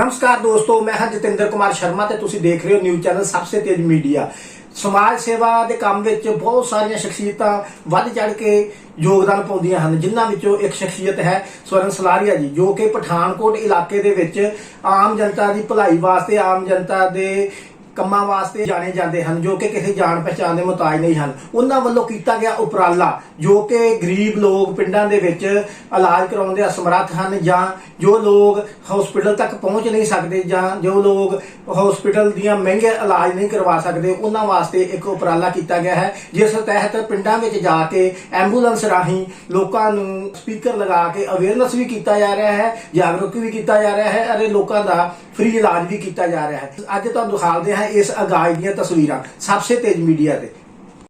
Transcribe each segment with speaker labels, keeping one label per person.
Speaker 1: ਨਮਸਕਾਰ ਦੋਸਤੋ, ਮੈਂ ਹਾਂ ਜਤਿੰਦਰ ਕੁਮਾਰ ਸ਼ਰਮਾ ਤੇ ਤੁਸੀਂ ਦੇਖ ਰਹੇ ਹੋ ਨਿਊਜ਼ ਚੈਨਲ ਸਭ ਤੋਂ ਤੇਜ਼ ਮੀਡੀਆ। ਸਮਾਜ ਸੇਵਾ ਦੇ ਕੰਮ ਵਿੱਚ ਬਹੁਤ ਸਾਰੀਆਂ ਸ਼ਖਸੀਅਤਾਂ ਵੱਧ ਚੜ ਕੇ ਯੋਗਦਾਨ ਪਾਉਂਦੀਆਂ ਹਨ, ਜਿਨ੍ਹਾਂ ਵਿੱਚੋਂ ਇੱਕ ਸ਼ਖਸੀਅਤ ਹੈ ਸਵਰਨ ਸਲਾਰੀਆ ਜੀ, ਜੋ ਕਿ ਪਠਾਨਕੋਟ ਇਲਾਕੇ ਦੇ ਵਿੱਚ ਆਮ ਜਨਤਾ ਦੀ ਭਲਾਈ ਵਾਸਤੇ, ਆਮ ਜਨਤਾ ਦੇ ਕੰਮਾਂ ਵਾਸਤੇ ਜਾਣੇ ਜਾਂਦੇ ਹਨ, ਜੋ ਕਿ ਕਿਸੇ ਜਾਣ ਪਛਾਣ ਦੇ ਮੁਤਾਜ ਨਹੀਂ ਹਨ। ਉਹਨਾਂ ਵੱਲੋਂ ਕੀਤਾ ਗਿਆ ਉਪਰਾਲਾ, ਜੋ ਕਿ ਗਰੀਬ ਲੋਕ ਪਿੰਡਾਂ ਦੇ ਵਿੱਚ ਇਲਾਜ ਕਰਾਉਣ ਦੇ ਅਸਮਰੱਥ ਹਨ ਜਾਂ ਜੋ ਲੋਕ ਹਸਪੀਟਲ ਤੱਕ ਪਹੁੰਚ ਨਹੀਂ ਸਕਦੇ ਜਾਂ ਜੋ ਲੋਕ ਹਸਪੀਟਲ ਦੀਆਂ ਮਹਿੰਗੇ ਇਲਾਜ ਨਹੀਂ ਕਰਵਾ ਸਕਦੇ, ਉਹਨਾਂ ਵਾਸਤੇ ਇੱਕ ਉਪਰਾਲਾ ਕੀਤਾ ਗਿਆ ਹੈ, ਜਿਸ ਤਹਿਤ ਪਿੰਡਾਂ ਵਿੱਚ ਜਾ ਕੇ ਐਂਬੂਲੈਂਸ ਰਾਹੀਂ ਲੋਕਾਂ ਨੂੰ ਸਪੀਕਰ ਲਗਾ ਕੇ ਅਵੇਅਰਨੈਸ ਵੀ ਕੀਤਾ ਜਾ ਰਿਹਾ ਹੈ, ਜਾਗਰੂਕ ਵੀ ਕੀਤਾ ਜਾ ਰਿਹਾ ਹੈ ਅਤੇ ਲੋਕਾਂ ਦਾ ਫ੍ਰੀ ਇਲਾਜ ਵੀ ਕੀਤਾ ਜਾ ਰਿਹਾ ਹੈ। ਅੱਜ ਤੁਹਾਨੂੰ ਦਿਖਾਉਂਦੇ ਹਾਂ ਇਸ ਅਗਾਜ ਦੀਆਂ ਤਸਵੀਰਾਂ ਸਭ ਤੋਂ ਤੇਜ਼ ਮੀਡੀਆ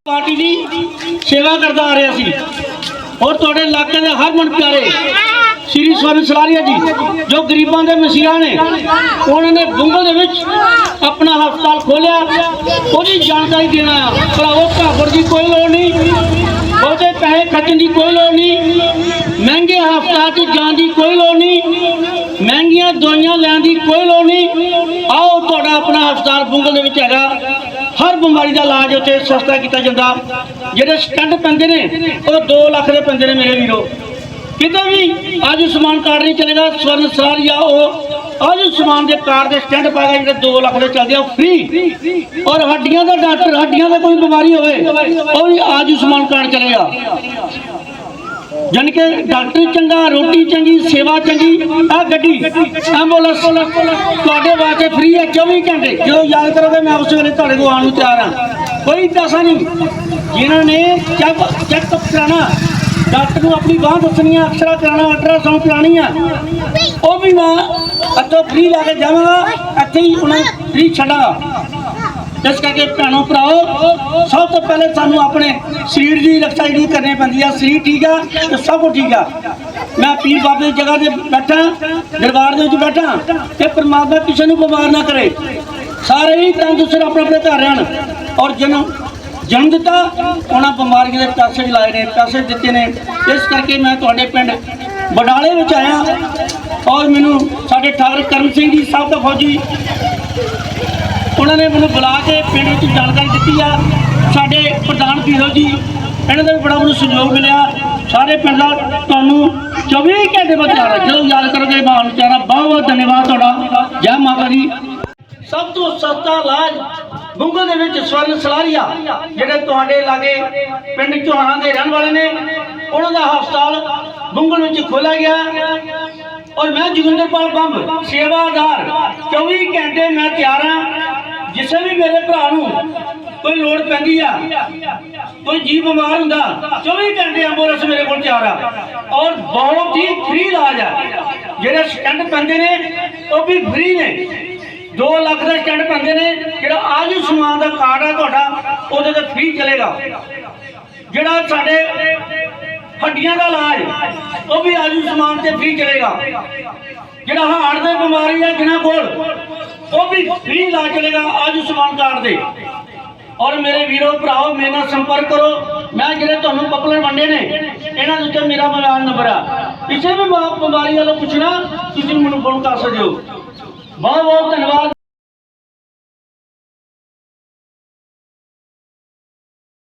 Speaker 2: ਪਾਰਟੀ ਦੀ ਸੇਵਾ ਕਰਦਾ ਆ ਰਿਹਾ ਸੀ। ਔਰ ਤੁਹਾਡੇ ਇਲਾਕੇ ਦੇ ਹਰਮਨ ਪਿਆਰੇ ਸ਼੍ਰੀ ਸਵਰਨ ਸਲਾਰੀਆ ਜੀ, ਜੋ ਗਰੀਬਾਂ ਦੇ ਮਸੀਹਾ ਨੇ, ਉਹਨਾਂ ਨੇ ਬੰਗਲ ਦੇ ਵਿੱਚ ਆਪਣਾ ਹਸਪਤਾਲ ਖੋਲਿਆ ਉਹਦੀ ਜਾਣਕਾਰੀ ਦੇਣਾ ਆ। ਭਰਾਵੋ ਘਾਬਰ ਦੀ ਕੋਈ ਲੋੜ ਨਹੀਂ। ਬਹੁਤੇ ਪੈਸੇ ਖਰਚਣ ਦੀ ਕੋਈ ਲੋੜ ਨਹੀਂ। ਮਹਿੰਗੇ ਹਸਪਤਾਲ 'ਚ ਜਾਣ ਦੀ ਕੋਈ ਲੋੜ ਨਹੀਂ। ਮਹਿੰਗੀਆਂ ਦਵਾਈਆਂ ਲੈਣ ਦੀ ਕੋਈ ਲੋੜ ਨਹੀਂ। ਆਓ ਤੁਹਾਡਾ ਆਪਣਾ ਹਸਪਤਾਲ ਬੰਗਲ ਦੇ ਵਿੱਚ ਹੈਗਾ। ਹਰ ਬਿਮਾਰੀ ਦਾ ਇਲਾਜ ਉੱਥੇ ਸਸਤਾ ਕੀਤਾ ਜਾਂਦਾ। ਜਿਹੜੇ ਸਟੰਟ ਪੈਂਦੇ ਨੇ, ਉਹ 2 ਲੱਖ ਦੇ ਪੈਂਦੇ ਨੇ ਮੇਰੇ ਵੀਰੋ। ਕਿਤੇ ਵੀ ਆਯੁਸ਼ਮਾਨ ਕਾਰਡ ਨਹੀਂ ਚੱਲੇਗਾ, ਸਵਰਨ ਸਾਰੀਆ ਉਹ ਆਯੁਸ਼ਮਾਨ ਦੇ ਕਾਰਡ ਦੇ ਸਟੈਂਡ ਪਾਏਗਾ ਜਿਹੜੇ 2 ਲੱਖ ਦੇ ਚੱਲਦੇ ਆ, ਉਹ ਫ੍ਰੀ ਔਰ ਹੱਡੀਆਂ ਦਾ ਡਾਕਟਰ, ਹੱਡੀਆਂ ਦਾ ਕੋਈ ਬਿਮਾਰੀ ਹੋਵੇ, ਉਹ ਵੀ ਆਯੁਸ਼ਮਾਨ ਕਾਰਡ ਚੱਲੇਗਾ। ਜਾਣੀ ਕਿ ਡਾਕਟਰ ਚੰਗਾ ਰੋਟੀ ਚੰਗੀ, ਸੇਵਾ ਚੰਗੀ, ਆ ਗੱਡੀ, ਐਂਬੂਲੈਂਸ। ਤੁਹਾਡੇ ਵਾਸਤੇ ਫ੍ਰੀ ਹੈ 24 ਘੰਟੇ। ਜਦੋਂ ਯਾਦ ਕਰੋਗੇ, ਮੈਂ ਉਸ ਵੇਲੇ ਤੁਹਾਡੇ ਕੋਲ ਆਉਣ ਨੂੰ ਤਿਆਰ ਹਾਂ। ਕੋਈ ਪੈਸਾ ਨਹੀਂ। ਜਿਨ੍ਹਾਂ ਨੇ ਚੈੱਕ ਚੈੱਕ ਕਰਾਣਾ, ਡਾਕਟਰ ਨੂੰ ਆਪਣੀ ਬਾਂਹ ਦੱਸਣੀ ਆ, ਅਕਸਰਾ ਕਰਾਣਾ ਅਲਟਰਾਸਾਊਂਡ ਕਰਾਣੀ ਆ, ਉਹ ਵੀ ਮੈਂ ਇੱਥੋਂ ਫ੍ਰੀ ਲੈ ਕੇ ਜਾਵਾਂਗਾ। ਇੱਥੇ ਹੀ ਉਹਨਾਂ ਫ੍ਰੀ ਛੱਡਾਂਗਾ। ਇਸ ਕਰਕੇ ਭੈਣੋ, ਭਰਾਓ ਸਭ ਤੋਂ ਪਹਿਲੇ ਸਾਨੂੰ ਆਪਣੇ ਸਰੀਰ ਦੀ ਰੱਖਿਆ ਜਿਹੜੀ ਕਰਨੀ ਪੈਂਦੀ ਆ, ਸਰੀਰ ਠੀਕ ਆ ਤੇ ਸਭ ਕੁਝ ਠੀਕ ਆ। ਮੈਂ ਪੀਰ ਬਾਬੇ ਦੀ ਜਗ੍ਹਾ ਤੇ ਬੈਠਾ, ਦਰਬਾਰ ਦੇ ਵਿੱਚ ਬੈਠਾ ਤੇ ਪਰਮਾਤਮਾ ਕਿਸੇ ਨੂੰ ਬਿਮਾਰ ਨਾ ਕਰੇ। ਸਾਰੇ ਹੀ ਤੰਦਰੁਸਤ ਆਪਣੇ ਆਪਣੇ ਘਰ ਰਹਿਣ ਔਰ ਜਨਮ ਜਨਮ ਦਿੱਤਾ, ਉਹਨਾਂ ਬਿਮਾਰੀਆਂ ਦੇ ਪੈਸੇ ਲਾਏ ਨੇ, ਪੈਸੇ ਦਿੱਤੇ ਨੇ। ਇਸ ਕਰਕੇ ਮੈਂ ਤੁਹਾਡੇ ਪਿੰਡ ਬਡਾਲੇ ਵਿੱਚ ਆਇਆ ਔਰ ਮੈਨੂੰ ਸਾਡੇ ਠਾਕਰ ਕਰਮ ਸਿੰਘ ਜੀ, ਸਾਹਿਬ ਦਾ ਫੌਜੀ ਉਹਨਾਂ ਨੇ ਮੈਨੂੰ ਬੁਲਾ ਕੇ ਪਿੰਡ ਵਿੱਚ ਜਾਣਕਾਰੀ ਦਿੱਤੀ ਆ। ਸਾਡੇ ਪ੍ਰਧਾਨ ਪੀਰੋ ਜੀ, ਇਹਨਾਂ ਦਾ ਵੀ ਬੜਾ ਮੈਨੂੰ ਸਹਿਯੋਗ ਮਿਲਿਆ। ਸਾਰੇ ਪਿੰਡ ਦਾ ਤੁਹਾਨੂੰ 24 ਘੰਟੇ ਬਾਅਦ ਜਦੋਂ ਯਾਦ ਕਰੋਗੇ ਮੈਂ ਨੂੰ ਬਹੁਤ ਬਹੁਤ ਧੰਨਵਾਦ ਤੁਹਾਡਾ। ਜੈ ਮਾਤਾ ਦੀ। ਸਭ ਤੋਂ ਸਸਤਾ ਇਲਾਜ ਗੁੰਗਲ ਦੇ ਵਿੱਚ ਸਵਰਨ ਸਲਾਰੀਆ, ਜਿਹੜੇ ਤੁਹਾਡੇ ਲਾਗੇ ਪਿੰਡ ਚੋਹਾਣਾ ਦੇ ਰਹਿਣ ਵਾਲੇ ਨੇ, ਉਹਨਾਂ ਦਾ ਹਸਪਤਾਲ ਗੁੰਗਲ ਵਿੱਚ ਖੋਲਿਆ ਗਿਆ। ਔਰ ਮੈਂ ਜੋਗਿੰਦਰਪਾਲ ਬੰਬ, ਸੇਵਾਦਾਰ 24 ਘੰਟੇ ਮੈਂ ਤਿਆਰ ਹਾਂ। ਜਿਸੇ ਵੀ ਮੇਰੇ ਭਰਾ ਨੂੰ ਕੋਈ ਲੋੜ ਪੈਂਦੀ ਆ, ਕੋਈ ਜੀ ਬਿਮਾਰ ਹੁੰਦਾ 24 ਘੰਟੇ ਐਂਬੂਲੈਂਸ ਮੇਰੇ ਕੋਲ ਤਿਆਰ ਆ। ਔਰ ਬਹੁਤ ਹੀ ਫ੍ਰੀ ਇਲਾਜ ਆ। ਜਿਹੜੇ ਸਟੈਂਡ ਪੈਂਦੇ ਨੇ, ਉਹ ਵੀ ਫ੍ਰੀ ਨੇ। 2 ਲੱਖ ਦਾ ਸਟੈਂਡ ਪੈਂਦੇ ਨੇ, ਜਿਹੜਾ ਆਯੁਸ਼ਮਾਨ ਦਾ ਕਾਰਡ ਆ ਤੁਹਾਡਾ, ਉਹਦੇ ਤੇ ਫ੍ਰੀ ਚੱਲੇਗਾ। ਜਿਹੜਾ ਸਾਡੇ ਹੱਡੀਆਂ ਦਾ ਇਲਾਜ, ਉਹ ਵੀ ਆਯੁਸ਼ਮਾਨ ਤੇ ਫ੍ਰੀ ਚੱਲੇਗਾ। ਜਿਹੜਾ ਹਾਰਟ ਦੇ ਬਿਮਾਰੀ ਆ, ਜਿਨ੍ਹਾਂ ਕੋਲ ਉਹ ਵੀ ਫ੍ਰੀ ਇਲਾਜ ਚੱਲੇਗਾ ਆਯੁਸ਼ਮਾਨ ਕਾਰਡ ਦੇ ਔਰ ਮੇਰੇ ਵੀਰੋ, ਭਰਾਓ, ਮੇਰੇ ਨਾਲ ਸੰਪਰਕ ਕਰੋ। ਮੈਂ ਜਿਹੜੇ ਤੁਹਾਨੂੰ ਪਪਲਰ ਵੰਡੇ ਨੇ, ਇਹਨਾਂ ਦੇ ਉੱਤੇ ਮੇਰਾ ਮੋਬਾਈਲ ਨੰਬਰ ਆ। ਕਿਸੇ ਵੀ ਬਿਮਾਰੀ ਵੱਲੋਂ ਪੁੱਛਣਾ, ਤੁਸੀਂ ਮੈਨੂੰ ਫੋਨ ਕਰ ਸਕਦੇ ਹੋ। ਬਹੁਤ ਬਹੁਤ ਧੰਨਵਾਦ।